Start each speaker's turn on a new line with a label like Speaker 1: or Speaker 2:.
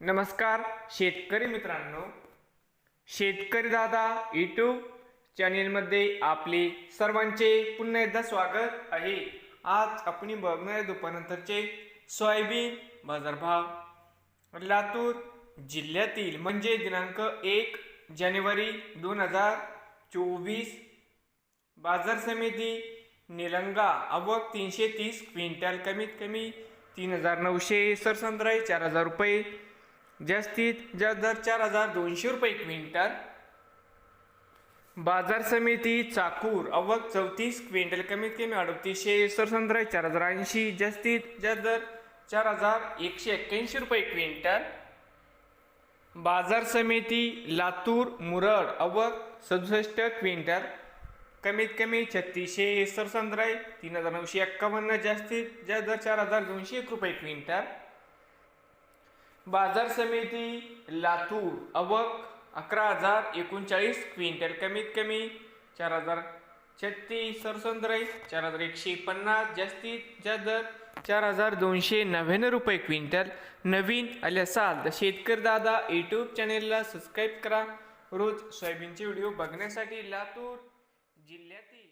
Speaker 1: नमस्कार शेतकरी मित्रांनो. शेतकरी दादा यूट्यूब चॅनेलमध्ये आपले सर्वांचे पुन्हा एकदा स्वागत आहे. आज आपण बघणार दुपारनंतरचे सोयाबीन बाजारभाव. लातूर जिल्ह्यातील म्हणजे दिनांक एक जानेवारी दोन हजार चोवीस. बाजार समिती निलंगा आवक तीनशे तीस क्विंटल कमीत कमी तीन हजार नऊशे सरसंद्राई चार हजार रुपये. जास्तीत जास्त दर चार हजार दोनशे रुपये क्विंटल. बाजार समिती चाकूर अवक चौतीस क्विंटल कमीत कमी अडतीसशे सरसंद्राई चार हजार ऐंशी जास्तीत जास्त दर चार हजार एकशे एक्क्याऐंशी रुपये क्विंटल. बाजार समिती लातूर मुरड अवक सदुसष्ट क्विंटल कमीत कमी छत्तीसशे सरसंद्राई तीन हजार नऊशे एक्कावन्न जास्तीत जास्त दर चार हजार दोनशे एक रुपये क्विंटल. बाजार समिती लातूर अवक अकरा हजार एकोणचाळीस क्विंटल कमीत कमी चार हजार छत्तीस सरसंद्राई चार हजार एकशे पन्नास जास्तीत जास्त दर चार हजार दोनशे नव्याण्णव रुपये क्विंटल. नवीन आले असाल तर शेतकरी दादा यूट्यूब चॅनेलला सबस्क्राईब करा. रोज सोयाबीनचे व्हिडिओ बघण्यासाठी लातूर जिल्ह्यातील